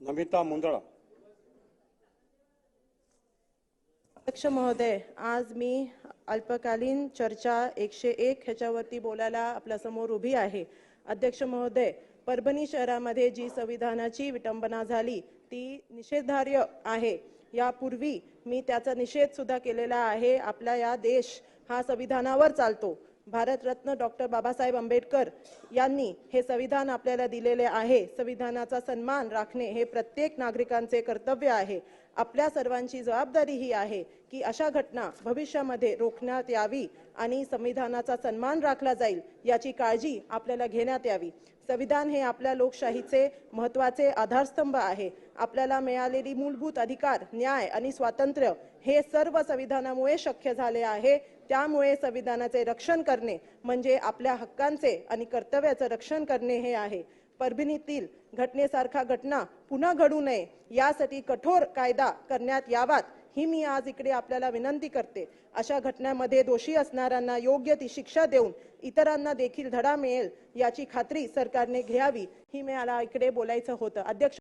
नमिता मुंदळा. अध्यक्ष महोदय आज मी अल्पकालीन चर्चा एकशे एक ह्याच्यावरती बोलायला आपल्यासमोर उभी आहे. अध्यक्ष महोदय परभणी शहरामध्ये जी संविधानाची विटंबना झाली ती निषेधार्य आहे. यापूर्वी मी त्याचा निषेध सुद्धा केलेला आहे. आपला या देश हा संविधानावर चालतो. भारतरत्न डॉक्टर बाबासाहेब आंबेडकर यांनी हे संविधान आपल्याला दिलेले आहे. संविधानाचा सन्मान राखणे हे प्रत्येक नागरिकांचे कर्तव्य आहे. आपल्या सर्वांची जबाबदारी ही आहे की अशा घटना भविष्यामध्ये रोखण्यात यावी आणि संविधानाचा सन्मान राखला जाईल याची काळजी आपल्याला घेण्यात यावी. संविधान हे आपल्या लोकशाहीचे महत्त्वाचे आधारस्तंभ आहे. आपल्याला मिळालेली मूलभूत अधिकार न्याय आणि स्वातंत्र्य हे सर्व संविधानामुळे शक्य झाले आहे. त्यामुळे संविधानाचे रक्षण करणे म्हणजे आपल्या हक्कांचे आणि कर्तव्याचं रक्षण करणे हे आहे. परभणीतील घटनेसारखा घटना पुन्हा घडू नये यासाठी कठोर कायदा करण्यात यावात ही मी आज इकडे आपल्याला विनंती करते. अशा घटनांमध्ये दोषी असणाऱ्यांना योग्य ती शिक्षा देऊन इतरांना देखील धडा मिळेल याची खात्री सरकारने घ्यावी ही मला इकडे बोलायचं होतं. अध्यक्ष